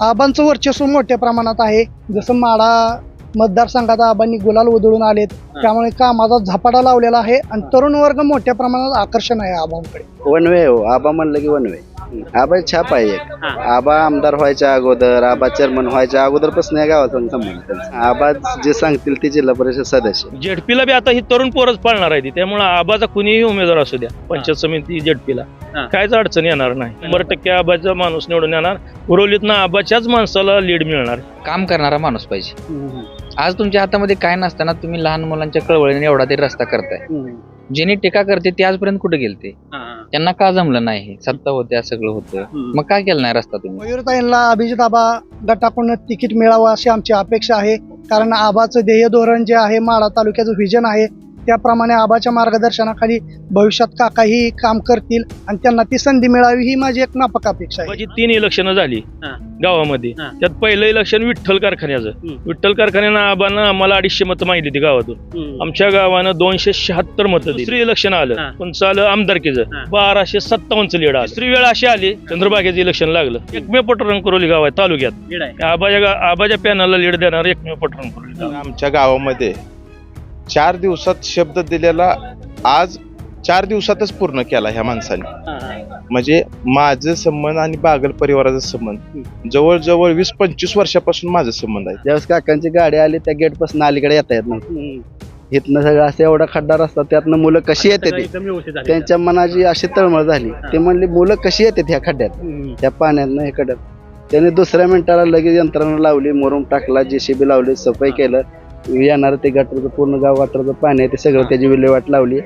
आबांचं वर्चस्व मोठ्या प्रमाणात आहे. जसं माडा मतदारसंघात आबांनी गुलाल उधळून आलेत. त्यामुळे कामाचा झपाटा लावलेला आहे. आणि तरुण वर्ग मोठ्या प्रमाणात आकर्षण आहे आबांकडे. वन वे हो आबा म्हणलं की वन वे आबा छाप आहे एक. आबा आमदार व्हायच्या अगोदर आबा चेअरमन व्हायच्या अगोदरपासून या गावाचा संबंध त्यांचा. आबा जे सांगतील ते जिल्हा परिषद सदस्य जेडपीला बी आता ही तरुण पोरच पाळणार आहे ती. त्यामुळे आबाचा कुणीही उमेदवार असू द्या पंचायत समिती जेडपीला हा. काहीच अडचण येणार नाही. शंभर टक्के आबाचा माणूस निवडून येणार. उरवलीतनं आबाच्याच माणसाला लीड मिळणार. काम करणारा माणूस पाहिजे. आज तुमच्या हातामध्ये काय नसताना तुम्ही लहान मुलांच्या कळवळीने एवढा तरी रस्ता करताय. ज्यांनी टीका करते ते आजपर्यंत कुठे गेलते? त्यांना का जमलं नाही? हे? सत्ता होत्या सगळं होतं. मग काय केलं नाही रस्ता तुम्ही? मयूरताईंना अभिजित आबा गटाकडून तिकीट मिळावं अशी आमची अपेक्षा आहे. कारण आबाचं ध्येय धोरण जे आहे माळा तालुक्याचं व्हिजन आहे. त्याप्रमाणे आबाच्या मार्गदर्शनाखाली भविष्यात काकाही काम करतील आणि त्यांना ती संधी मिळावी ही माझी एक नापक अपेक्षा आहे. आबाची तीन इलेक्शन झाली हा. गावामध्ये. हा. त्यात पहिलं इलेक्शन विठ्ठल कारखान्याचं. हम्म. विठ्ठल कारखान्यानं आबानं आम्हाला अडीचशे मतं माहिती होती गावातून. आमच्या गावानं दोनशे शहात्तर मतं दुसरी इलेक्शन हा. आलं कोणचं आलं आमदारकीचं. बाराशे सत्तावन्नचं लीड आलं. दुसरी वेळ अशी आली. चंद्रबागेचं इलेक्शन लागलं. एकमेव पटरंग करवली गाव आहे तालुक्यात. आबाच्या गा- आबाच्या पॅनलला लीड देणार एकमेव पटरंग करवली गाव. आमच्या गावामध्ये चार दिवसात शब्द दिलेला आज चार दिवसातच पूर्ण केला ह्या माणसाने. म्हणजे माझं संबंध आणि बागल परिवाराचा संबंध. जवळजवळ वीस पंचवीस वर्षापासून माझा संबंध आहे. ज्यावेळेस काकांची गाडी आली त्या गेटपासून अलीकडे येता येत नव्हतं. इथनं सगळं असं एवढा खड्डा रस्ता त्यातनं मुलं कशी येते ती त्यांच्या मनाची अशी तळमळ झाली. ते म्हणले मुलं कशी येतात ह्या खड्ड्यात? त्या पाण्यातनं हे खड्ड्यात त्याने दुसऱ्या मिनिटाला लगेच यंत्रणा लावली मुरुम टाकला जेसीबी लावली सफाई केलं. येणार ते गटरचं पूर्ण गाव गटरचं पाणी आहे ते सगळं त्याची विल्हेवाट लावली.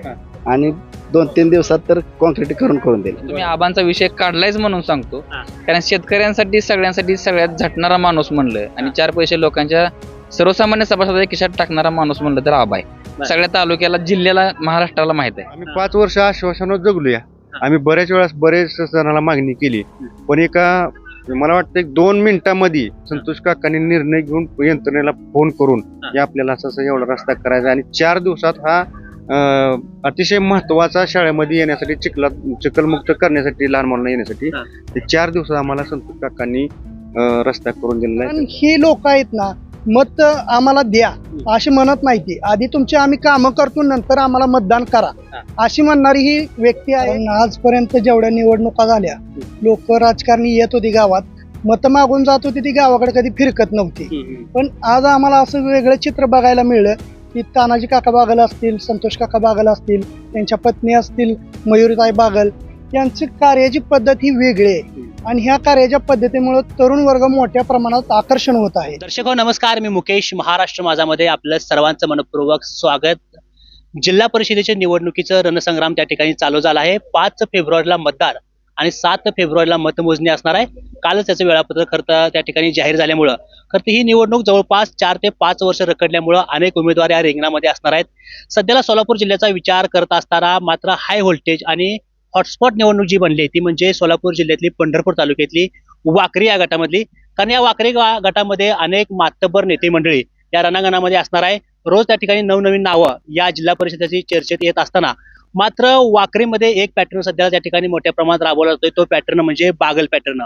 आणि दोन तीन दिवसात तर कॉन्क्रीट करून करून दिलं तुम्ही आबांचा विषय काढलायच म्हणून सांगतो. कारण शेतकऱ्यांसाठी सगळ्यांसाठी सगळ्यात झटणारा माणूस म्हणलं. आणि चार पैसे लोकांच्या सर्वसामान्य सभासदाच्या खिशात टाकणारा माणूस म्हणलं तर आबा आहे. सगळ्या तालुक्याला जिल्ह्याला महाराष्ट्राला माहीत आहे. आम्ही पाच वर्ष आश्वासनावर जगलोया. आम्ही बऱ्याच वेळेस बरेच जणांना मागणी केली. पण एका मला वाटतं एक दोन मिनिटांमध्ये संतोष काकांनी निर्णय घेऊन यंत्रणेला फोन करून की आपल्याला असं असं एवढा रस्ता करायचा आणि चार दिवसात हा अं, अतिशय महत्त्वाचा शाळेमध्ये येण्यासाठी चिखला चिखलमुक्त करण्यासाठी लहान मुलांना येण्यासाठी हा. ते चार दिवसात आम्हाला संतोष काकांनी रस्ता करून दिलेला आहे ही लोक आहेत ना मत आम्हाला द्या अशी म्हणत नाही ती आधी तुमची आम्ही कामं करतो नंतर आम्हाला मतदान करा. अशी म्हणणारी ही व्यक्ती आहे. आजपर्यंत जेवढ्या निवडणुका झाल्या लोक राजकारणी येत होती गावात. मतं मागून जात होती ती गावाकडे कधी फिरकत नव्हती. पण आज आम्हाला असं वेगळं चित्र बघायला मिळलं की तानाजी काका बागल असतील संतोष काका बागल असतील त्यांच्या पत्नी असतील मयुरीताई बागल यांची कार्याची पद्धत ही वेगळी आहे. आणि ह्या कार्याच्या पद्धतीमुळे तरुण वर्ग मोठ्या प्रमाणात आकर्षण होत आहे. दर्शक हो, नमस्कार. मी मुकेश महाराष्ट्र माझामध्ये आपलं सर्वांचं मनपूर्वक स्वागत. जिल्हा परिषदेच्या निवडणुकीचं रणसंग्राम त्या ठिकाणी चालू झाला आहे. पाच फेब्रुवारीला मतदार आणि सात फेब्रुवारीला मतमोजणी असणार आहे. कालच त्याचं वेळापत्रक खरं तर त्या ठिकाणी जाहीर झाल्यामुळं. खरं तर ही निवडणूक जवळपास चार ते पाच वर्ष रखडल्यामुळं अनेक उमेदवार या रिंगणामध्ये असणार आहेत. सध्याला सोलापूर जिल्ह्याचा विचार करत असताना मात्र हाय व्होल्टेज आणि हॉटस्पॉट निवडणूक जी बनली ती म्हणजे सोलापूर जिल्ह्यातली पंढरपूर तालुक्यातली वाकरी या गटामधली. कारण या वाकरी गटामध्ये अनेक मातब्बर नेते मंडळी या रणांगणामध्ये असणार आहे. रोज त्या ठिकाणी नवनवीन नावं या जिल्हा परिषदेची चर्चेत येत असताना मात्र वाकरीमध्ये एक पॅटर्न सध्या त्या ठिकाणी मोठ्या प्रमाणात राबवला जातोय. तो पॅटर्न म्हणजे बागल पॅटर्न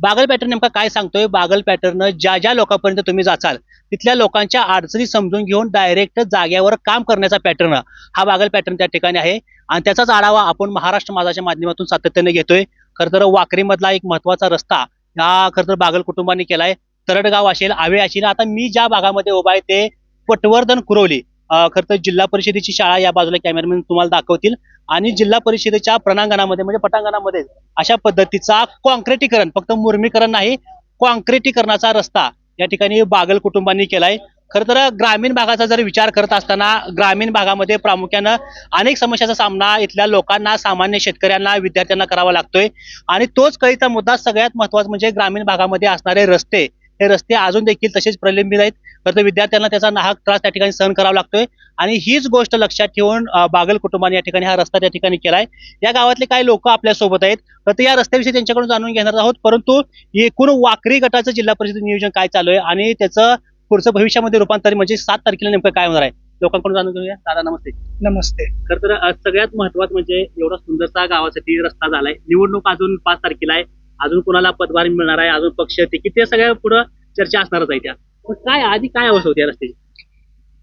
बागल पॅटर्न नेमका काय सांगतोय? बागल पॅटर्न ज्या ज्या लोकांपर्यंत तुम्ही जाचाल तिथल्या लोकांच्या अडचणी समजून घेऊन डायरेक्ट जाग्यावर काम करण्याचा पॅटर्न हा बागल पॅटर्न त्या ठिकाणी आहे. आणि त्याचाच आढावा आपण महाराष्ट्र माझाच्या माध्यमातून सातत्याने घेतोय. खरं तर वाकरीमधला एक महत्त्वाचा रस्ता हा खरं तर बागल कुटुंबाने केलाय. तरडगाव असेल आवे असेल. आता मी ज्या भागामध्ये उभा आहे ते पटवर्धन कुरवली खरं तर जिल्हा परिषदेची शाळा या बाजूला कॅमेरामॅन तुम्हाला दाखवतील. आणि जिल्हा परिषदेच्या प्रणांगणामध्ये म्हणजे पटांगणामध्ये अशा पद्धतीचा कॉन्क्रिटीकरण फक्त मुर्मीकरण नाही कॉन्क्रिटीकरणाचा रस्ता या ठिकाणी बागल कुटुंबांनी केलाय. खरं तर ग्रामीण भागाचा जर विचार करत असताना ग्रामीण भागामध्ये प्रामुख्यानं अनेक समस्याचा सामना इथल्या लोकांना सामान्य शेतकऱ्यांना विद्यार्थ्यांना करावा लागतोय. आणि तोच कळीचा मुद्दा सगळ्यात महत्त्वाचा म्हणजे ग्रामीण भागामध्ये असणारे रस्ते. हे रस्ते अजून देखील तसेच प्रलंबित आहेत. तर विद्यार्थ्यांना त्याचा नाहक त्रास त्या ठिकाणी सहन करावा लागतोय. आणि हीच गोष्ट लक्षात ठेवून बागल कुटुंबाने या ठिकाणी हा रस्ता त्या ठिकाणी केलाय. या गावातले काही लोक आपल्यासोबत आहेत. तर ते या रस्त्याविषयी त्यांच्याकडून जाणून घेणार आहोत. परंतु एकूण वाकरी गटाचं जिल्हा परिषद नियोजन काय चालू आहे? आणि त्याचं पुढचं भविष्यामध्ये रूपांतर म्हणजे सात तारखेला नेमकं काय होणार आहे? लोकांकडून जाणून घेऊया. दादा नमस्ते. नमस्ते. खरं तर सगळ्यात महत्वाचं म्हणजे एवढा सुंदरसा गावासाठी रस्ता झालाय. निवडणूक अजून पाच तारखेला आहे. अजून कोणाला पदभार मिळणार आहे? अजून पक्ष तिकीट ते सगळ्या पुढं चर्चा असणारच आहे त्या. काय आधी काय अवस्था होती या रस्त्याची?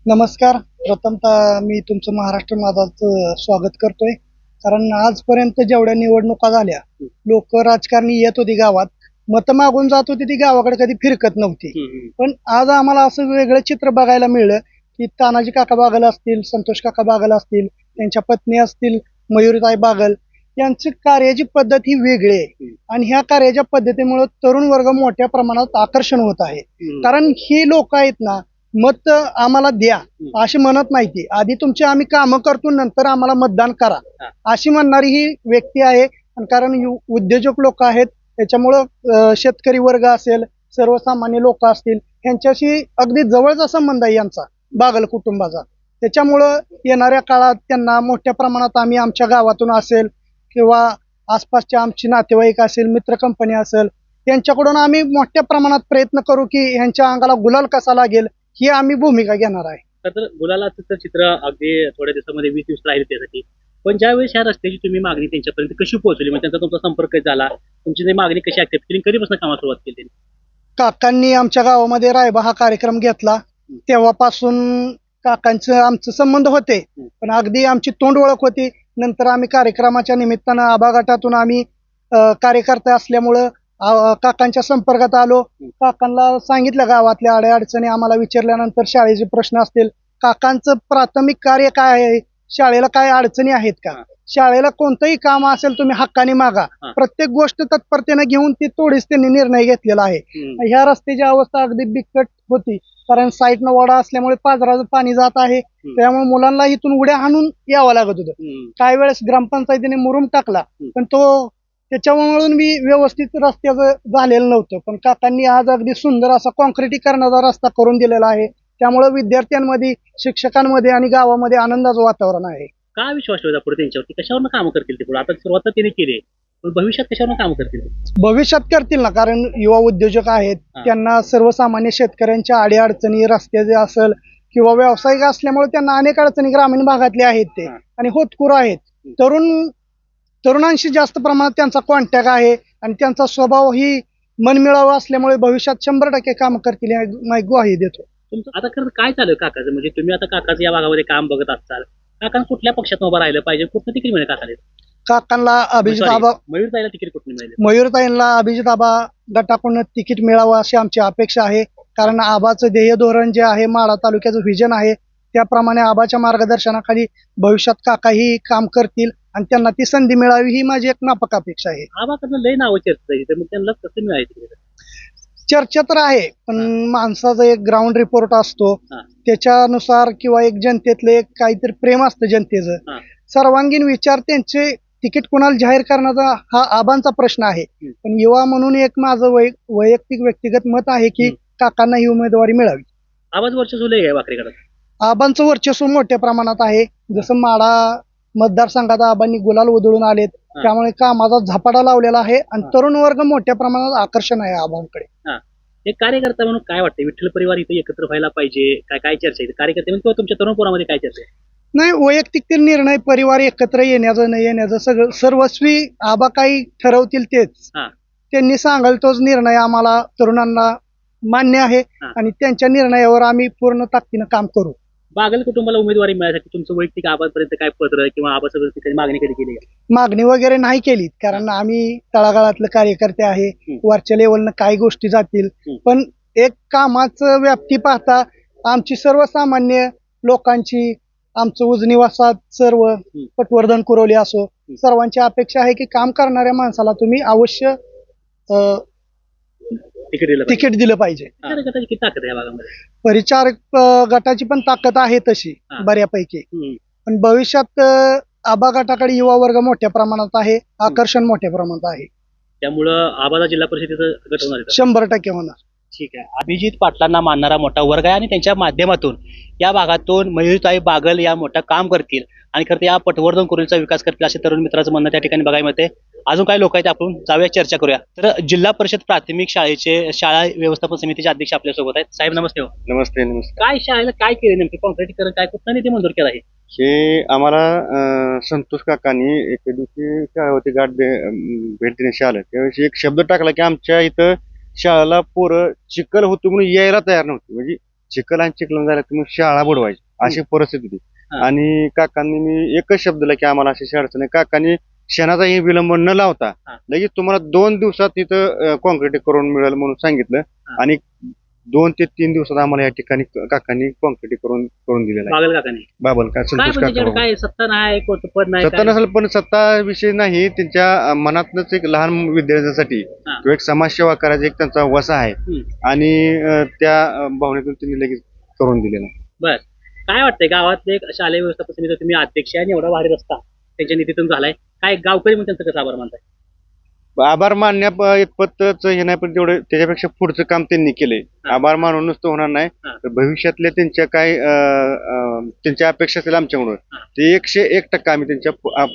नमस्कार. प्रथमतः मी तुमचं महाराष्ट्र माझाचं स्वागत करतोय. कारण आजपर्यंत जेवढ्या निवडणुका झाल्या लोक राजकारणी येत होती गावात. मतं मागून जात होती ती गावाकडे कधी फिरकत नव्हती. पण आज आम्हाला असं वेगळं चित्र बघायला मिळलं की तानाजी काका बागल असतील संतोष काका बागल असतील त्यांच्या पत्नी असतील मयुरीताई बागल यांची कार्याची पद्धत ही वेगळी आहे. आणि ह्या कार्याच्या पद्धतीमुळे तरुण वर्ग मोठ्या प्रमाणात आकर्षण होत आहे. कारण ही लोक आहेत ना मत आम्हाला द्या अशी म्हणत नाही आधी तुमची आम्ही कामं करतो नंतर आम्हाला मतदान करा. अशी म्हणणारी ही व्यक्ती आहे. आणि कारण उद्योजक लोक आहेत त्याच्यामुळं शेतकरी वर्ग असेल सर्वसामान्य लोक असतील यांच्याशी अगदी जवळचा संबंध आहे यांचा बागल कुटुंबाचा. त्याच्यामुळं येणाऱ्या काळात त्यांना मोठ्या प्रमाणात आम्ही आमच्या गावातून असेल किंवा आसपासच्या आमची नातेवाईक असेल मित्र कंपनी असेल त्यांच्याकडून आम्ही मोठ्या प्रमाणात प्रयत्न करू की ह्यांच्या अंगाला गुलाल कसा लागेल ही आम्ही भूमिका घेणार आहे. तर गुलालाचं तर चित्र अगदी थोड्या दिवसामध्ये वीस दिवस राहिले त्यासाठी. पण ज्यावेळेस ह्या रस्त्याची तुम्ही मागणी त्यांच्यापर्यंत कशी पोहोचली? म्हणजे त्यांचा तुमचा संपर्क झाला तुमची ती मागणी कशी ऍक्सेप्ट केली? कधीपासून कामाला सुरुवात केली त्यांनी? काकांनी आमच्या गावामध्ये रायबा हा कार्यक्रम घेतला. तेव्हापासून काकांचं आमचं संबंध होते. पण अगदी आमची तोंड ओळख होती. नंतर आम्ही कार्यक्रमाच्या निमित्तानं गटातून आम्ही कार्यकर्ते असल्यामुळं काकांच्या संपर्कात आलो. काकांना सांगितलं गावातल्या अडचणी आम्हाला विचारल्यानंतर शाळेचे प्रश्न असतील. काकांचं प्राथमिक कार्य काय आहे? शाळेला काय अडचणी आहेत का? शाळेला कोणतंही काम असेल तुम्ही हक्काने मागा. प्रत्येक गोष्ट तत्परतेने घेऊन ती तोडीस त्यांनी निर्णय घेतलेला आहे. ह्या रस्त्याची अवस्था अगदी बिकट होती. कारण साईडनं वडा असल्यामुळे पाजराचं पाणी जात आहे. त्यामुळे मुलांना इथून उड्या हाणून यावं लागत होतं. काही वेळेस ग्रामपंचायतीने मुरुम टाकला पण तो त्याच्यामुळे मी व्यवस्थित रस्त्याचं झालेलं नव्हतं. पण काकांनी आज अगदी सुंदर असा कॉन्क्रिटीकरणाचा रस्ता करून दिलेला आहे. त्यामुळे विद्यार्थ्यांमध्ये शिक्षकांमध्ये आणि गावामध्ये आनंदाचं वातावरण आहे. काय विश्वास ठेवायचा पुढे त्यांच्यावरती? कशावर कामं करतील ते पुढे? आता सुरुवात त्यांनी केली भविष्यात कशावर कामं करतील? भविष्यात करतील ना कारण युवा उद्योजक आहेत. त्यांना सर्वसामान्य शेतकऱ्यांच्या अडीअडचणी रस्त्याचे असेल किंवा व्यावसायिक असल्यामुळे त्यांना अनेक अडचणी ग्रामीण भागातले आहेत ते. आणि होतकुर आहेत. तरुण तरुणांशी जास्त प्रमाणात त्यांचा कॉन्टॅक्ट आहे आणि त्यांचा स्वभाव ही मनमिळावा असल्यामुळे भविष्यात शंभर टक्के काम करतील ग्वाही देतो. तुमचं आता खरं काय चालू काकाचं? म्हणजे तुम्ही आता काकाचं या भागामध्ये काम बघत असाल काका कुठल्या पक्षात उभं राहिलं पाहिजे? कुठलं तिकीट मिळेल काकाला काकांना अभिजित Sorry, आबा मयूर जायला तिकीट मिळेल? मयूरताईंना अभिजित आबा गटाकडून तिकीट मिळावं अशी आमची अपेक्षा आहे. कारण आबाचं ध्येय धोरण जे आहे माळा तालुक्याचं व्हिजन आहे त्याप्रमाणे आबाच्या मार्गदर्शनाखाली भविष्यात काकाही काम करतील आणि त्यांना ती संधी मिळावी ही माझी एक मापक अपेक्षा आहे. आबाकडनं लय नावं चर्चा आहे तर मग त्यांना कसं मिळायचं तिकीट? चर्चा तर आहे पण माणसाचा एक ग्राउंड रिपोर्ट असतो. त्याच्यानुसार किंवा एक जनतेतलं एक काहीतरी प्रेम असतं. जनतेचं. सर्वांगीण विचार त्यांचे तिकीट कोणाला जाहीर करण्याचा हा आबांचा प्रश्न आहे. पण युवा म्हणून एक माझं वै- वैयक्तिक व्यक्तिगत मत आहे की. काकांना ही उमेदवारी मिळावी. आवाज आहे वाकरीकडे आबांचं वर्चस्व मोठ्या प्रमाणात आहे. जसं माडा मतदारसंघात आबांनी गुलाल उधळून आलेत. त्यामुळे कामाचा झपाटा लावलेला आहे आणि. तरुण वर्ग मोठ्या प्रमाणात आकर्षण आहे आबांकडे. एक कार्यकर्ता म्हणून काय वाटतं विठ्ठल परिवार इथे एकत्र व्हायला पाहिजे. काय काय चर्चा आहे? कार्यकर्ते किंवा तुमच्या तरुण पोरामध्ये काय चर्चा आहे? नाही वैयक्तिक ते निर्णय परिवार एकत्र येण्याचं नाही येण्याचं सगळं सर्वस्वी आबा काही ठरवतील तेच हा. त्यांनी सांगाल तोच निर्णय आम्हाला तरुणांना मान्य आहे हा. आणि त्यांच्या निर्णयावर आम्ही पूर्ण ताकदीनं काम करू बागल कुटुंबाला उमेदवारी मिळायसाठी तुमचं वैयक्तिक आबापर्यंत काय पत्र किंवा आबासोबत मागणी कधी केली आहे? मागणी वगैरे नाही केली कारण आम्ही तळागाळातले कार्यकर्ते आहे हम्म. वरच्या लेवलनं काय गोष्टी जातील हम्म. पण एक कामाचं व्याप्ती पाहता आमची सर्वसामान्य लोकांची आमचं उजनी वसात सर्व पटवर्धन कुरवली असो सर्वांची अपेक्षा आहे की काम करणाऱ्या माणसाला तुम्ही अवश्य अं, तिकीट दिलं पाहिजे. परिचारक अं, गटाची पण ताकद आहे तशी हा. बऱ्यापैकी. पण भविष्यात अं, आबा गटाकडे युवा वर्ग मोठ्या प्रमाणात आहे आकर्षण मोठ्या प्रमाणात आहे. त्यामुळं आबादा जिल्हा परिषदेचं गट होणार आहे. शंभर टक्के होणार. ठीक आहे. अभिजित पाटलांना मानणारा मोठा वर्ग आहे आणि त्यांच्या माध्यमातून या भागातून मयुरताई बागल या मोठं काम करतील. आणि खरं तर या पटवर्धन कुरीलचा विकास करतील असे तरुण मित्राचं म्हणणं त्या ठिकाणी बघायला मिळते अजून काही लोक आहेत आपण जाऊया चर्चा करूया. तर जिल्हा परिषद प्राथमिक शाळेचे शाळा व्यवस्थापन समितीचे अध्यक्ष आपल्यासोबत आहेत. साहेब नमस्ते हो. नमस्ते नमस्ते. काय शाळेला काय केले नेमके? कॉन्क्रीटीकरण काय कुठला निधी मंजूर केला आहे हे आम्हाला अं, संतोष काकांनी एके दिवशी शाळेवरती गाठ दे अं, भेट देण्याशी आलं. त्यावेळी एक शब्द टाकला की आमच्या इथं शाळेला पोरं चिखल होतो म्हणून यायला तयार नव्हती म्हणजे चिखल आणि चिखल झालं की मग शाळा बुडवायची अशी परिस्थिती होती. आणि काकांनी मी एकच शब्द दिला की आम्हाला अशी अडचण आहे काकांनी क्षणाचाही विलंब न लावता. लगेच तुम्हाला दोन दिवसात इथं कॉन्क्रीट करून मिळेल म्हणून सांगितलं. आणि दोन ते तीन दिवसात आम्हाला या ठिकाणी काकांनी कॉन्क्रीट करून करून दिलेलं आहे. बागल काकाने? बाबल काय काय संतोष म्हणजे त्याच्याकडे काका काय सत्ता नाही कोणतं पद नाही सत्ता काय? नसेल पण सत्ता विषय नाही. त्यांच्या अं, मनातनच एक लहान विद्यार्थ्यांसाठी हा. किंवा एक समाजसेवा करायचा एक त्यांचा वसा आहे. हम्म. आणि अं, त्या अं, भावनेतून त्यांनी लगेच करून दिलेला बर. काय वाटतंय गावातले एक शालेय व्यवस्थापन समिती तुम्ही अध्यक्ष आहे आणि एवढा भारी रस्ता त्यांच्या निधीतून झालाय. काय गावकरी म्हणून त्यांचं कसं आभार मानताय? आभार मानण्या इतपतच हे नाही पण तेवढं त्याच्यापेक्षा पुढचं काम त्यांनी केलंय. आभार मानून नुसतं होणार नाही. तर भविष्यातल्या त्यांच्या काय त्यांच्या अपेक्षा असतील आमच्याकडून. ते एकशे एक टक्का आम्ही त्यांच्या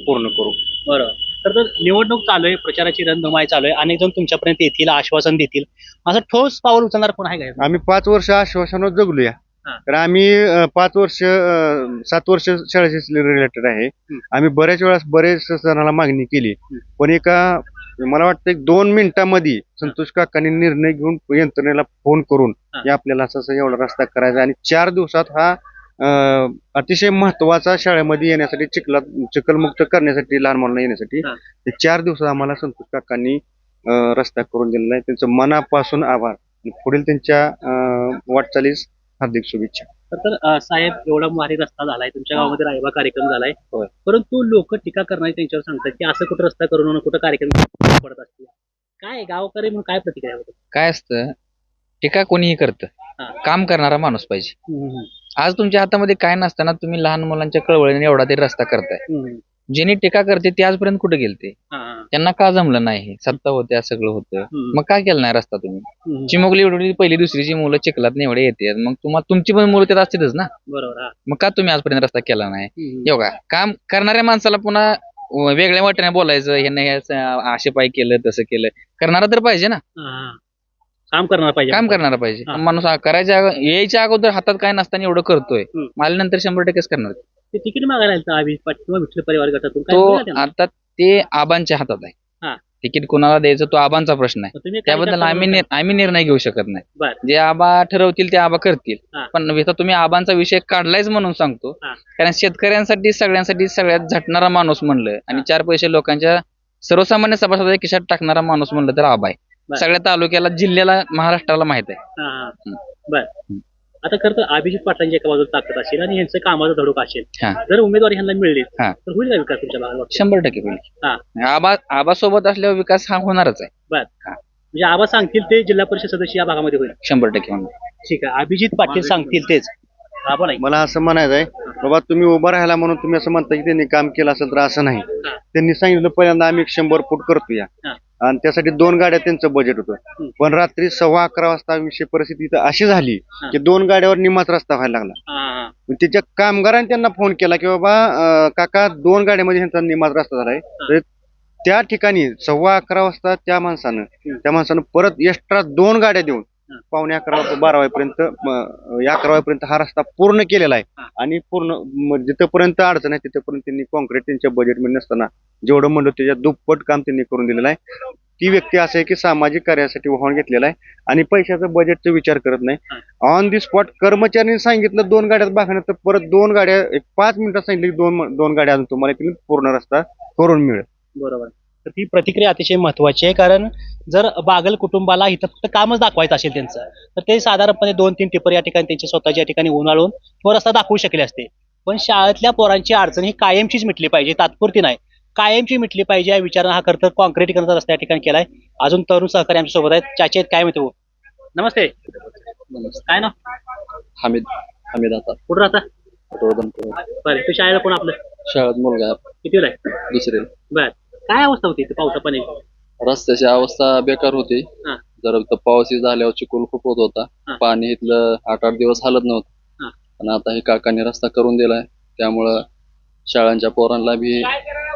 पूर्ण करू. बरोबर तर निवडणूक चालू आहे प्रचाराची रणधुमाळी चालू आहे. अनेक जण तुमच्यापर्यंत येतील आश्वासन देतील. असं ठोस पाऊल उचलणार कोण आहे का? आम्ही पाच वर्ष आश्वासनावर जगलूया. तर आम्ही पाच वर्ष सात वर्ष शाळेशी रिलेटेड आहे. आम्ही बऱ्याच वेळेस बरेच जणांना मागणी केली. पण एका मला वाटतं एक दोन मिनिटांमध्ये संतोष काकांनी निर्णय घेऊन यंत्रणेला फोन करून हा. की आपल्याला असं असं एवढा रस्ता करायचा आणि चार दिवसात हा अं, अतिशय महत्त्वाचा शाळेमध्ये येण्यासाठी चिखलात चिखलमुक्त करण्यासाठी लहान मुलांना येण्यासाठी हा. ते चार दिवसात आम्हाला संतोष काकांनी अं, रस्ता करून दिलेला आहे. त्यांचं मनापासून आभार. आणि पुढील त्यांच्या अं, वाटचालीस हार्दिक शुभेच्छा. तर तर अं, साहेब एवढा भारी रस्ता झालाय. तुमच्या गावामध्ये रायबा कार्यक्रम झालाय. होय. परंतु लोक टीका करणारे त्यांच्यावर सांगतात की असं कुठं रस्ता करून कुठं कार्यक्रम पडत असतील. काय गावकरी म्हणून काय प्रतिक्रिया होती काय असतं टीका कोणीही करतं. काम करणारा माणूस पाहिजे. आज तुमच्या हातामध्ये काय नसताना तुम्ही लहान मुलांच्या कळवळीने एवढा तरी रस्ता करताय. ज्यांनी टीका करते ते आजपर्यंत कुठे गेलते? त्यांना का जमलं नाही? सत्ता होत्या सगळं होतं. मग का केलं नाही रस्ता तुम्ही? चिमुकली एवढी पहिली दुसरीची मुलं चिखलात एवढे येते. मग तुम्हाला तुमची पण मुलं त्यात असतीलच ना? बरोबर मग का तुम्ही आजपर्यंत रस्ता केला नाही? एवढा. काम करणाऱ्या माणसाला पुन्हा वेगळ्या वाटेने बोलायचं हे नाही असे पाय केलं तसं केलं करणारा तर पाहिजे ना हा. काम करणार पाहिजे काम करणारा पाहिजे हा. माणूस हा करायच्या अगो- यायच्या अगोदर हातात काय नसताना एवढं करतोय हम्म. मला नंतर शंभर टक्केच करणार ते तिकीट मागायला आलता आम्ही पाटील किंवा विठ्ठल परिवार गटातून काय तो त्यांना? आता ते आबांच्या हातात हा. आहे तिकीट कोणाला द्यायचं तो आबांचा प्रश्न आहे मग तुम्ही काय त्याबद्दल करता आम्ही म्हणून निर- आम्ही निर्णय घेऊ शकत नाही बर. जे आबा ठरवतील ते आबा करतील हा. पण इथं तुम्ही आबांचा विषय काढलायच म्हणून सांगतो हा. कारण शेतकऱ्यांसाठी सगळ्यांसाठी सगळ्यात झटणारा माणूस म्हणलं आणि चार पैसे लोकांच्या सर्वसामान्य सभासदाच्या खिशात टाकणारा माणूस म्हणलं तर आबा बर. आहे सगळ्या तालुक्याला जिल्ह्याला महाराष्ट्राला माहीत आहे हा, हा. बर आता खरं तर अभिजित पाटलांची एका बाजूला ताकद असेल आणि यांचं कामाचा धडक असेल. हा. जर उमेदवारी ह्यांना मिळली हा. तर होईल का विकास तुमच्या भागात? शंभर टक्के हा. होईल. आबा आबा सोबत असल्यावर विकास हा होणारच आहे. म्हणजे आबा सांगतील ते जिल्हा परिषद सदस्य या भागामध्ये होईल. शंभर टक्के होणार. ठीक आहे. अभिजित पाटील सांगतील तेच. मला असं म्हणायचं आहे बाबा तुम्ही उभं राहिला म्हणून तुम्ही असं म्हणता की त्यांनी काम केलं असेल तर असं नाही. त्यांनी सांगितलं पहिल्यांदा आम्ही एक शंभर फूट करतो या हा. आणि त्यासाठी दोन गाड्या त्यांचं बजेट होतं पण रात्री सव्वा अकरा वाजता विषय परिस्थिती इथं अशी झाली. की दोन गाड्यावर निमाच रस्ता व्हायला लागला हा, हा. मग त्याच्या कामगारांनी त्यांना फोन केला की बाबा अं, काका दोन गाड्यामध्ये ह्यांचा निमाच रस्ता झालाय तर त्या ठिकाणी सव्वा अकरा वाजता त्या माणसानं त्या माणसानं परत एक्स्ट्रा दोन गाड्या देऊन. पावणे अकरा बारा वाजेपर्यंत म- अकरा वाजेपर्यंत हा रस्ता पूर्ण केलेला आहे. आणि पूर्ण म- जिथपर्यंत अडचण आहे तिथपर्यंत त्यांनी कॉन्क्रीट त्यांच्या बजेटमध्ये नसताना जेवढं म्हणलं त्याच्या दुप्पट काम त्यांनी करून दिलेलं आहे. ती व्यक्ती असं आहे की सामाजिक कार्यासाठी वाहन घेतलेला आहे आणि पैशाचा बजेटचा विचार करत नाही. ऑन दी स्पॉट कर्मचाऱ्यांनी सांगितलं दोन गाड्यात बागण्यात तर परत दोन गाड्या एक पाच मिनिटात सांगितलं की दोन दोन गाड्या अजून तुम्हाला इकडे पूर्ण रस्ता करून मिळेल. बरोबर. तर ती प्रतिक्रिया अतिशय महत्वाची आहे. कारण जर बागल कुटुंबाला इथं फक्त कामच दाखवायचं असेल त्यांचं तर ते साधारणपणे दोन तीन टिपर या ठिकाणी त्यांच्या स्वतःच्या या ठिकाणी उन्हाळून तो रस्ता दाखवू शकले असते. पण शाळेतल्या पोरांची अडचण ही कायमचीच मिटली पाहिजे तात्पुरती नाही. कायमची मिटली पाहिजे या विचारानं हा करत कॉन्क्रीटीकरणाचा रस्ता या ठिकाणी केलाय. अजून तरुण सहकारी आमच्यासोबत आहेत. चाचे आहेत काय म्हणतो नमस्ते. काय ना हमीद हमीद आता. कुठं राहता? बरं तू शाळेला कोण आपलं? शाळेत मुलगा किती आहे? दुसरे बर. काय अवस्था होती इथं पावसा पाण्याची रस्त्याची अवस्था बेकार होती. हा. जर इथं पाऊस झाल्यावर चिखल खूप होत हा. होता पाणी इथलं आठ आठ दिवस हालत हा. नव्हतं पण आता हे काकांनी रस्ता करून दिलाय. त्यामुळं शाळांच्या पोरांना बी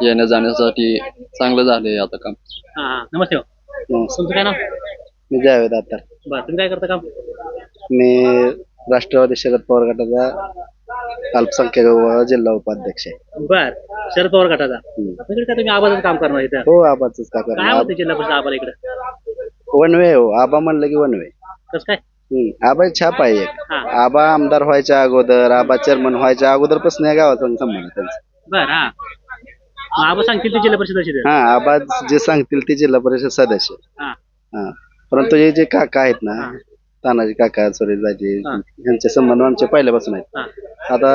येण्या जाण्यासाठी चांगलं झालंय आता काम. हा हा. नमस्ते हो. तुमचं काय नाव? मी जावेद आता बरं तुम्ही काय करता काम? मी राष्ट्रवादी शरद पवार गटाचा अल्पसंख्याक विभागाचा जिल्हा उपाध्यक्ष आहे. बर. शरद पवार गटाचा. हम्म. आपल्याकडे काय तुम्ही आबाचं काम करणार इथं? हो आबाच का काय करणार होतं जिल्हा परिषद आबाला इकडे? वन वे हो. आबा म्हणलं की वन वे कसं काय? हम्म. आबा छाप आहे एक. हा. आबा आमदार व्हायच्या अगोदर आबा चेअरमन व्हायच्या अगोदरपासून या गावाचा संबंध आहे त्यांचा. बर हा. मग आबा सांगतील ते जिल्हा परिषद अशी हा आबा जे सांगतील ते जिल्हा परिषद सदस्य हा. हा. परंतु हे जे काका आहेत ना. तानाजी काका सुरेशदाजी हा. यांचे संबंध आमचे पहिल्यापासून आहेत आता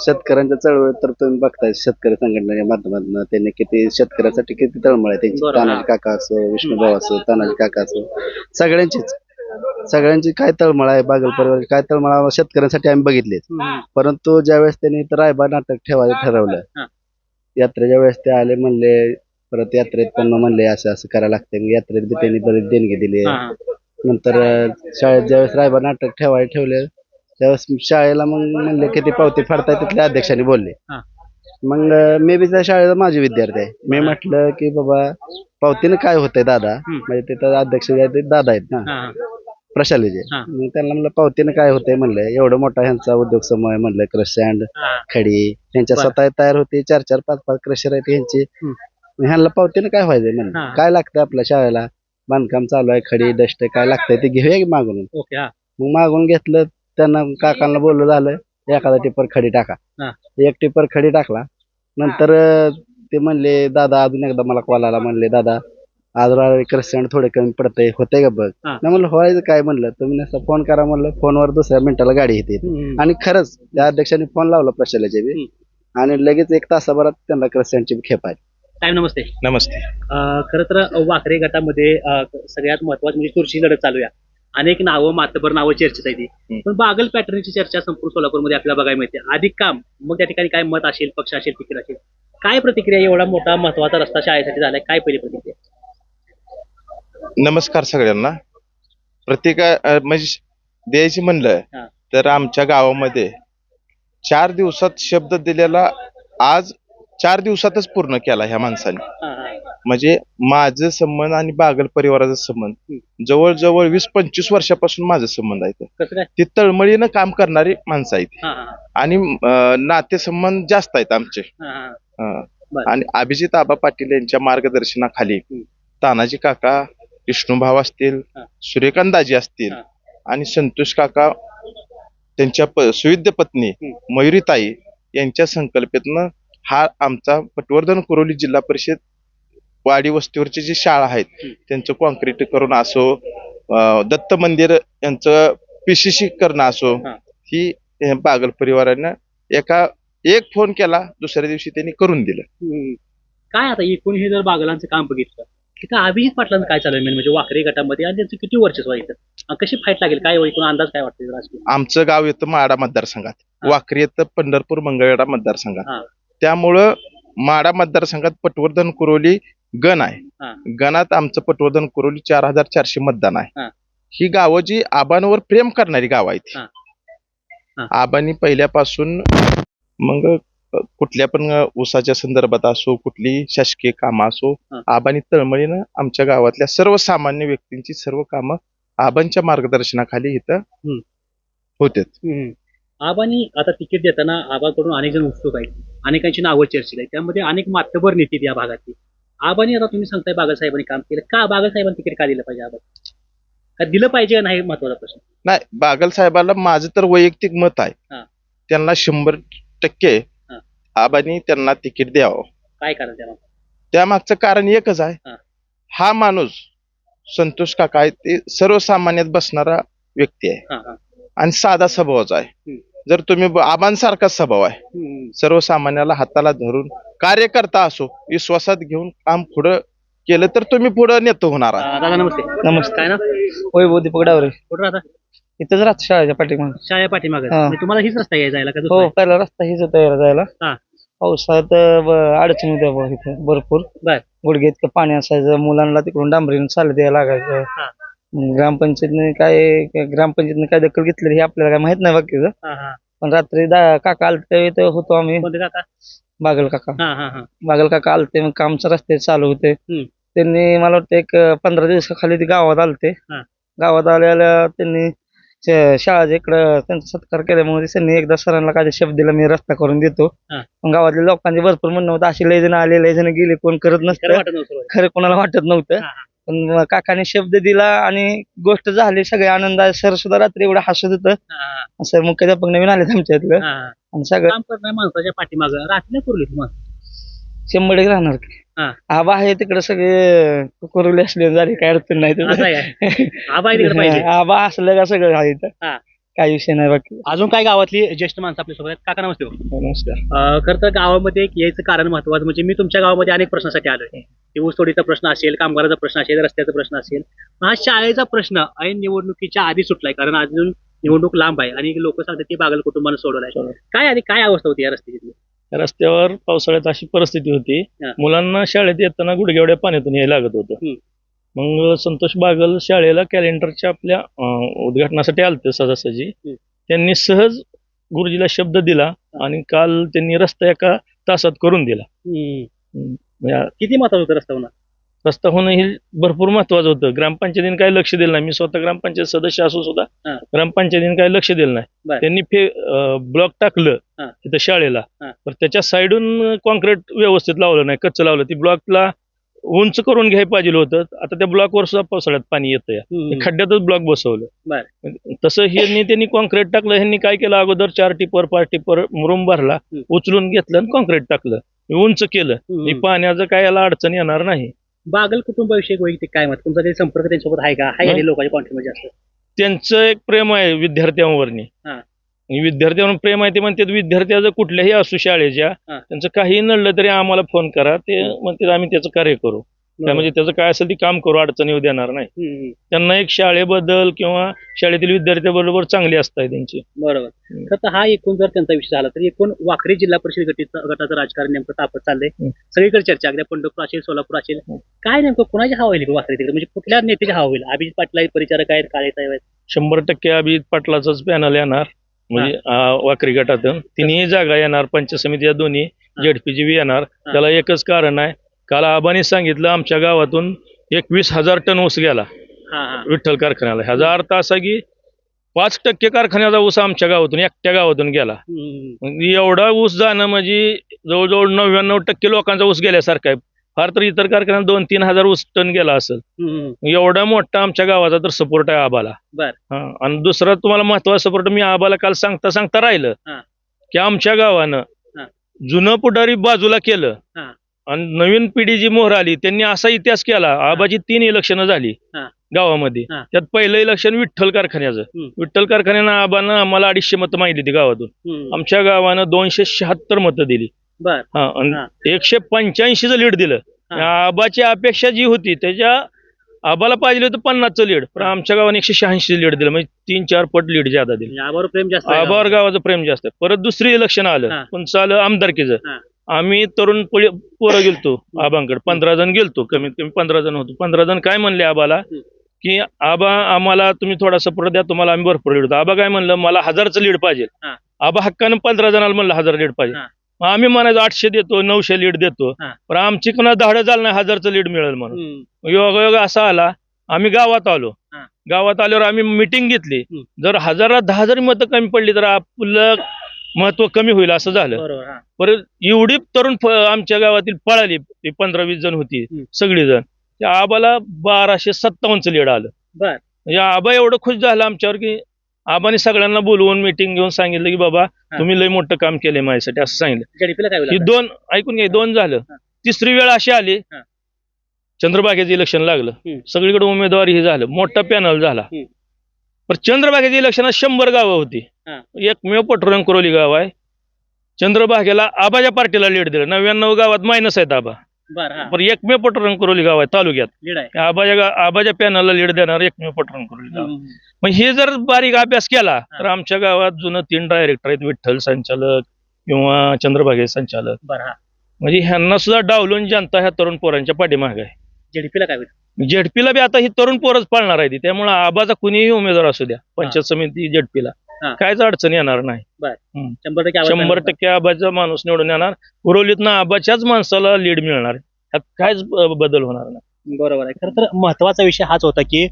शेतकऱ्यांच्या चळवळीत तर तुम्ही बघताय शेतकरी संघटनेच्या माध्यमातून त्यांनी किती शेतकऱ्यासाठी किती तळमळ आहे त्यांची बरोबर. तानाजी काका असो विष्णुभाऊ असो तानाजी काका असो सगळ्यांचीच सगळ्यांची काय तळमळ आहे बागल परिवाराची काय तळमळ आहे शेतकऱ्यांसाठी आम्ही बघितले हम्म. परंतु ज्यावेळेस त्यांनी इथं रायबा नाटक ठेवायचं हा. ठरवलं यात्रेच्या वेळेस ते आले म्हणले परत यात्रेत पण म्हणले असं असं करायला लागते यात्रेत बी त्यांनी बरेच देणगी दिली हा. नंतर शाळेत ज्यावेळेस रायबा नाटक ठेवायला ठेवले त्यावेळेस शाळेला मग म्हणले की ते पावती फाडताय तिथल्या अध्यक्षांनी बोलले हा. मग मी बी त्या शाळेचा माझे विद्यार्थी आहे मी म्हटलं की बाबा पावतीनं काय होतंय दादा हम्म. म्हणजे तिथं अध्यक्ष जे आहेत ते दादा आहेत ना हा, हा. प्रशालेचे हा. मग त्यांना म्हणलं पावतीनं काय होतंय म्हणलं एवढं मोठा ह्यांचा उद्योग समूह आहे म्हणलं क्रश अँड हा. खडी त्यांच्या बरं. स्वतः तयार होते चार चार पाच पाच क्रशर आहेत ह्यांचे हम्म. ह्यांना पावतीनं काय व्हायचंय म्हणलं हा. काय लागतंय आपल्या शाळेला बांधकाम चालू आहे खडी डस्ट काय लागतंय ते घेऊया की मागून. ओके हा. मग मागून घेतलं त्यांना काकांना बोललं झालं एखादा टिपर खडी टाका. हा. एक टिपर खडी टाकला. नंतर अं, ते म्हणले दादा अजून एकदा मला कॉल आला म्हणले दादा आज क्रस्टँड थोडे कमी पडतंय होतंय का बघ? हा. नाही म्हणलं व्हायचं काय म्हणलं? तुम्ही नसता फोन करा म्हणलं फोनवर दुसऱ्या मिनिटाला गाडी येते. हम्म. आणि खरंच त्या अध्यक्षांनी फोन लावला प्रशालेच्या बी आणि लगेच एक तासाभरात त्यांना क्रस्टँडची खेप आहे साहेब नमस्ते. नमस्ते. खरं तर वाकरे गटामध्ये अं, सगळ्यात महत्वाचं म्हणजे तुळशी लढत चालू आहे. अनेक नावं मातबर नावं चर्चेत आहे ती पण बागल पॅटर्नची चर्चा संपूर्ण सोलापूरमध्ये आपल्याला बघायला मिळते. आधी काम मग त्या ठिकाणी काय मत असेल पक्ष असेल तिकीट असेल? काय प्रतिक्रिया एवढा मोठा महत्त्वाचा रस्ता शाळेसाठी झालाय? काय पहिली प्रतिक्रिया? नमस्कार सगळ्यांना. प्रतिका अं, म्हणजे द्यायची म्हणलं हा. तर आमच्या गावामध्ये चार दिवसात शब्द दिलेला आज चार दिवसातच पूर्ण केला ह्या माणसाने. म्हणजे माझं संबंध आणि बागल परिवाराचा संबंध जवळजवळ वीस पंचवीस वर्षापासून माझा संबंध आहे ती तळमळीनं काम करणारी माणसं आहेत आणि अं, नातेसंबंध जास्त आहेत आमचे. आणि अभिजित आबा पाटील यांच्या मार्गदर्शनाखाली. तानाजी काका विष्णुभाव असतील. सूर्यकांत दाजी असतील. आणि संतोष काका त्यांच्या सुविद्य पत्नी. मयुरीताई यांच्या संकल्पनेतनं हा आमचा पटवर्धन कुरोली जिल्हा परिषद वाडी वस्तीवरची जी शाळा आहेत. त्यांचं कॉन्क्रीट करून असो दत्त मंदिर यांचं पीसीसी करणं असो हा. बागल परिवारानं एका एक फोन केला दुसऱ्या दिवशी त्यांनी करून दिलं. काय आता एकूण हे जर बागलांचं काम बघितलं तिथं अभिजित पाटलांचं काय चालू म्हणजे वाकरे गटामध्ये आणि त्यांचं किती वर्चस्व इथं आणि कशी फाईट लागेल काय एकूण अंदाज काय वाटतं आमचं गाव येतं माडा मतदारसंघात. वाकरी येतं पंढरपूर मंगळवेढा मतदारसंघात. त्यामुळं माडा मतदारसंघात पटवर्धन कुरोली गण हा. आहे गणात आमचं पटवर्धन कुरोली चार हजार चारशे मतदान आहे हा. गावं जी आबांवर प्रेम करणारी गाव आहेत हा. हा. आबांनी पहिल्यापासून मग अ, कुठल्या पण अ, ऊसाच्या संदर्भात असो कुठली शासकीय कामं असो हा. आबांनी तळमळीनं आमच्या गावातल्या सर्वसामान्य व्यक्तींची सर्व कामं आबांच्या मार्गदर्शनाखाली इथं हम्म. होतात आबानी आता तिकीट देताना आबाकडून अनेक जण उत्सुक आहेत. अनेकांची नावं चर्चेत आहेत. त्यामध्ये अनेक मातबर नेते आहेत या भागातली. आबानी आता तुम्ही सांगताय बागासाहेबांनी काम केलं. का बागासाहेबांनी तिकीट का दिलं पाहिजे आबा का दिलं पाहिजे का नाही महत्त्वाचा प्रश्न. नाही बागल साहेबाला माझं तर वैयक्तिक मत आहे. हा. त्यांना शंभर टक्के हा. आबांनी त्यांना तिकीट द्यावं. काय कारण त्याला त्यामागचं कारण एकच हा. आहे हा माणूस संतोष काका आहे ते सर्वसामान्यात बसणारा व्यक्ती आहे. हा हा. आणि साधा स्वभावाचा आहे. जर तुम्ही आबांसारखाच स्वभाव आहे. सर्वसामान्याला हाताला धरून कार्यकर्ता असो विश्वासात घेऊन काम पुढं केलं तर तुम्ही पुढं नेतो होणार दादा नमस्ते नमस्ते. काय ना वैभव दीपक डावरे कुठं राहता इथंच राहतो शाळेच्या पाठीमागे शाळा पाठीमागं हा. म्हणजे तुम्हाला हीच रस्ता का दुसरा हो आहे? पहिला रस्ता हीच होता यायला जायला हा. अं, ब- अडचण होत्या बुवा इथं भरपूर बर. गुडघे इतकं पाणी असायचं मुलांना तिकडून डांबरीनं चालत यायला लागायचं हा. ग्रामपंचायतने काय ग्रामपंचायतने काय दखल घेतली हे आपल्याला काय माहीत नाही बाकीचं. पण रात्री दा- काका आलते तर होतो आम्ही कोणते काका बागल काका हा हा हा बागल काका आलते मग कामचं रस्ते चालू होते हम्म. त्यांनी मला वाटतं एक पंधरा दिवसाखाली ते गावात आलते हा. गावात आल्याला त्यांनी श- शाळेच्या इकडं त्यांचा सत्कार केल्यामुळे त्यांनी एकदा सरांना काय शब्द दिला मी रस्ता करून देतो हा. पण गावातल्या लोकांचे भरपूर म्हणणं होतं अशी लय जण आले लय जण गेले कोण करत खरं नसतं वाटत नव्हतं सुरुवातीला. खरं कोणाला वाटत नव्हतं हा, हा. पण काकाने शब्द दिला आणि गोष्ट झाली सगळे आनंद सर सुद्धा रात्री एवढं हसत होतं सर मुख्याध्यापक नवीन आले आमच्यातलं. आणि सगळं काम करणाऱ्या माणसाच्या पाठीमागं रात्री नाही पुरली ती माणसं. शंभर टक्के राहणार की हा. आबा आहे तिकडे सगळे कुरुले असले झाले काय अडचण नाही असं आहे काय? आबा आहे तिकडे पाहिजे आबा असलं का सगळं आहे इथं. हा. काही विषय नाही बाकी. अजून काय गावातली ज्येष्ठ माणसं आपल्यासोबत आहेत? काका नमस्ते हो. नमस्कार. अं, खरं तर गावामध्ये एक यायचं कारण महत्वाचं म्हणजे मी तुमच्या गावामध्ये अनेक प्रश्नासाठी आलोय. ते ऊसतोडीचा प्रश्न असेल कामगाराचा प्रश्न असेल रस्त्याचा प्रश्न असेल. हा शाळेचा प्रश्न ऐन निवडणुकीच्या आधी सुटलाय कारण अजून निवडणूक लांब आहे आणि लोक सांगतात की बागल कुटुंबानं सोडवलाय. काय आधी काय अवस्था होती या रस्त्याची रस्त्यावर पावसाळ्यात अशी परिस्थिती होती. हा. मुलांना शाळेत येताना गुडघेवड्या पाण्यातून यायला लागत होतं. हम्म. मग संतोष बागल शाळेला कॅलेंडरच्या आपल्या उद्घाटनासाठी आलते सहजासहजी. त्यांनी सहज गुरुजीला शब्द दिला आणि काल त्यांनी रस्ता एका तासात करून दिला. म्हणजे किती महत्वाचं होतं रस्ता होणार? रस्ता होणं हे भरपूर महत्वाचं होतं. ग्रामपंचायतीने काही लक्ष दिलं नाही. मी स्वतः ग्रामपंचायत सदस्य असून सुद्धा. ग्रामपंचायतीने काही लक्ष दिलं नाही. त्यांनी फे ब्लॉक टाकलं. तिथं शाळेला. तर त्याच्या साईडून कॉन्क्रीट व्यवस्थित लावलं नाही. कच्चं लावलं. ती ब्लॉकला उंच करून घ्यायला पाहिजे होतं. आता त्या ब्लॉकवर सुद्धा पावसाळ्यात पाणी येतं या खड्ड्यातच ब्लॉक बसवलं. तसं ह्यांनी त्यांनी कॉन्क्रीट टाकलं. ह्यांनी काय केलं? अगोदर चार टिपर पाच टिपर मुरुम भरला. उचलून घेतलं आणि कॉन्क्रीट टाकलं. उंच केलं. ही पाण्याचं काय याला अडचण येणार नाही. बागल कुटुंबाविषयी वैयक्तिक काय मत? तुमचा संपर्क त्यांच्यासोबत आहे का? आहे लोकांच्या कॉन्टॅक्ट जास्त? त्यांचं एक प्रेम आहे विद्यार्थ्यांवरनी. हा. विद्यार्थ्यांवर प्रेम आहे ते म्हणतात विद्यार्थ्याचं कुठल्याही असू शाळेच्या हा. त्यांचं काही नडलं तरी आम्हाला फोन करा. ते म्हणतात आम्ही त्याचं कार्य करू. काय म्हणजे त्याचं काय असेल ते काम करू अडचण येऊ देणार नाही. हम्म, त्यांना एक शाळेबद्दल किंवा शाळेतील विद्यार्थ्याबरोबर चांगली असताय त्यांची. बरोबर. हम्म. तर हा एकूण जर त्यांचा विषय झाला तर एकूण वाखरी जिल्हा परिषद गटीचं गटाचं राजकारण नेमकं तापत चाललंय. हम्म. सगळीकडे चर्चा अगदी पंढरपूर असेल सोलापूर असेल. काय नेमकं कुणाची हवा होईल वाखरी तिकडे? म्हणजे कुठल्या नेत्याची हवा होईल? अभिजित पाटील आहेत परिचारक आहेत काळे साहेब आहेत. शंभर टक्के अभिजित पाटलाचंच पॅनल येणार. म्हणजे वाकरी गटातून तिन्ही जागा येणार पंचायत समिती या दोन्ही जेडपीची बी येणार. त्याला एकच कारण आहे काल आबाने सांगितलं आमच्या गावातून एकवीस हजार टन ऊस गेला. विठ्ठल कारखान्याला. ह्याचा अर्थ असा की पाच टक्के कारखान्याचा ऊस आमच्या गावातून एकट्या गावातून गेला. मग एवढा ऊस जाणं म्हणजे जवळजवळ नव्याण्णव टक्के लोकांचा ऊस गेल्यासारखा आहे. फार तर इतर कारखान्यात दोन तीन हजार ऊस टन गेला असेल एवढा मोठा आमच्या गावाचा तर सपोर्ट आहे आबाला बर. हा आणि दुसरा तुम्हाला महत्त्वाचा सपोर्ट मी आबाला काल सांगता सांगता राहिलं. की आमच्या गावानं. जुनं पुढारी बाजूला केलं. आणि नवीन पिढी जी मोहर आली त्यांनी असा इतिहास केला आबाची तीन इलेक्शन झाली. गावामध्ये. त्यात पहिलं इलेक्शन विठ्ठल कारखान्याचं. विठ्ठल कारखान्यानं आबानं आम्हाला अडीचशे मतं माहिती होती गावातून. आमच्या गावानं दोनशे शहात्तर मतं दिली बर. हा हा. आणि एकशे पंच्याऐंशीचं लीड दिलं. हा. आबाची अपेक्षा जी होती त्याच्या आबाला पाहिजे होतं पन्नासचं लीड. पण आमच्या गावाने एकशे शहाऐंशी लीड दिलं. म्हणजे तीन चार पट लीड ज्यादा दिली. म्हणजे आबावर प्रेम जास्त आहे आबावर गावाचं प्रेम जास्त आहे. परत दुसरी इलेक्शन हा. आलं कोणचं आलं आमदारकीचं. हा. आम्ही तरुण पोळी- पोरं गेलतो आबांकडे. पंधरा जण गेलतो कमीत कमी पंधरा जण होतो. पंधरा जण काय म्हणले आबाला? हम्म. की आबा आम्हाला तुम्ही थोडा सपोर्ट द्या तुम्हाला आम्ही भरपूर लीड देतो आबा काय म्हणलं? मला हजारचं लीड पाहिजे. हा. आबा हक्कानं पंधरा जणाला म्हणलं हजार लीड पाहिजे. हा. आम्ही म्हणायचो आठशे देतो नऊशे लीड देतो. हा. पण आमची कुणा धाडं झालं नाही हजारचं लीड मिळेल म्हणून. हम्म, योगायोग असा आला आम्ही गावात आलो. हा. गावात आल्यावर आम्ही मिटिंग घेतली. हम्म. जर हजारात दहा जरी मतं कमी पडली तर आपलं महत्त्व कमी होईल असं झालं. बरोबर हा. परत एवढी तरुण आमच्या गावातील पळाली ती पंधरा वीस जण होती हम्म. सगळी जण त्या आबाला बाराशे सत्तावन्नचं लीड आलं. बर. म्हणजे आबा एवढं खुश झालं आमच्यावर की आबाने सगळ्यांना बोलवून मिटिंग घेऊन सांगितलं की बाबा तुम्ही लय मोठं काम केलंय माझ्यासाठी असं सांगितलं. जडीपीला काय ही होईल दोन ऐकून घे दोन झालं. हा. तिसरी वेळ अशी आली हा. चंद्रबागेचं इलेक्शन लागलं. सगळीकडे उमेदवारी हे झालं मोठा पॅनल झाला. हम्म. पण चंद्रबागेच्या इलेक्शनात शंभर गावं होती. हा. एकमेव पटोरन कुरोली गाव आहे. चंद्रबागेला आबाच्या पार्टीला लीड दिलं. नव्याण्णव गावात मायनस आहेत आबा. बर हा. पण एकमेव पटोरन कुरोली गाव आहे तालुक्यात. आबाच्या आबाच्या पॅनलला लीड देणार एकमेव पटोरन कुरोली गाव. मग हे जर बारीक अभ्यास केला तर आमच्या गावात जुनं तीन डायरेक्टर आहेत विठ्ठल संचालक किंवा चंद्रभागे संचालक. बर म्हणजे ह्यांना सुद्धा डावलून जनता ह्या तरुण पोरांच्या पाठीमागे आहे. जडीपीला काय जेडपीला बी आता ही तरुण पोरच पाळणार आहे ती. त्यामुळे आबाचा कुणीही उमेदवार असू द्या पंचायत समिती जेडपीला. हा. काहीच अडचण येणार नाही. शंभर टक्के आवाज शंभर मिळणार. टक्के आबाचा माणूस निवडून येणार. उरवलीतनं आबाच्याच माणसाला लीड मिळणार. काहीच ब- बदल होणार नाही. बरोबर आहे. खरं तर महत्त्वाचा विषय हाच होता की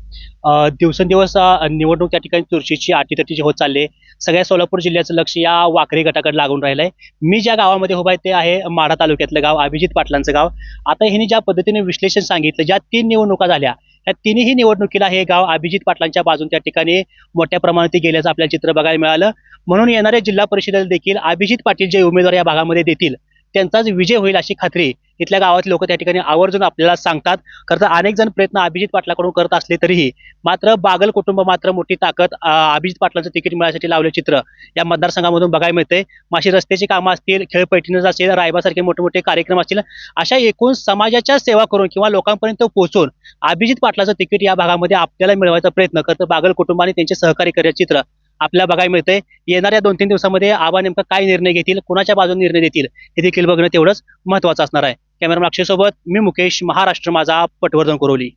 अं, दिवसेंदिवस अं, निवडणूक त्या ठिकाणी चुरशीची अटीतटीची होत चालली सगळ्या सोलापूर जिल्ह्याचं लक्ष या वाकरी गटाकडे लागून राहिलंय. मी ज्या गावामध्ये उभा आहे ते आहे माढा तालुक्यातलं गाव अभिजित पाटलांचं गाव. आता ह्यांनी ज्या पद्धतीने विश्लेषण सांगितलं ज्या तीन निवडणुका झाल्या या तिन्ही निवडणुकीला हे गाव अभिजित पाटलांच्या बाजून त्या ठिकाणी मोठ्या प्रमाणात गेल्याचं आपल्याला चित्र बघायला मिळालं. म्हणून येणाऱ्या जिल्हा परिषदेला देखील अभिजित पाटील जे उमेदवार या भागामध्ये देतील त्यांचाच विजय होईल अशी खात्री इथल्या गावातले लोक त्या ठिकाणी आवर्जून आपल्याला सांगतात. खरं तर अनेक जण प्रयत्न अभिजित पाटलाकडून करत असले तरीही मात्र बागल कुटुंब मात्र मोठी ताकद अभिजित पाटलांचं तिकीट मिळण्यासाठी लावले चित्र. या मतदारसंघामधून बघायला मिळते माशी रस्त्याची कामं असतील खेळपैठणीच असेल रायबासारखे मोठे मोठे कार्यक्रम असतील अशा एकूण समाजाच्या सेवा करून किंवा लोकांपर्यंत पोहोचून अभिजित पाटलाचं तिकीट या भागामध्ये आपल्याला मिळवायचा प्रयत्न करतं बागल कुटुंबाने त्यांचे सहकार्य करण्याचं चित्र आपल्याला बघायला मिळतंय. येणाऱ्या दोन तीन दिवसामध्ये आबा नेमका काय निर्णय घेतील कुणाच्या बाजूने निर्णय देतील हे देखील बघणं तेवढंच महत्वाचं असणार आहे. कॅमेरा अक्षय सोबत मी मुकेश महाराष्ट्र माझा पटवर्धन कोरोली.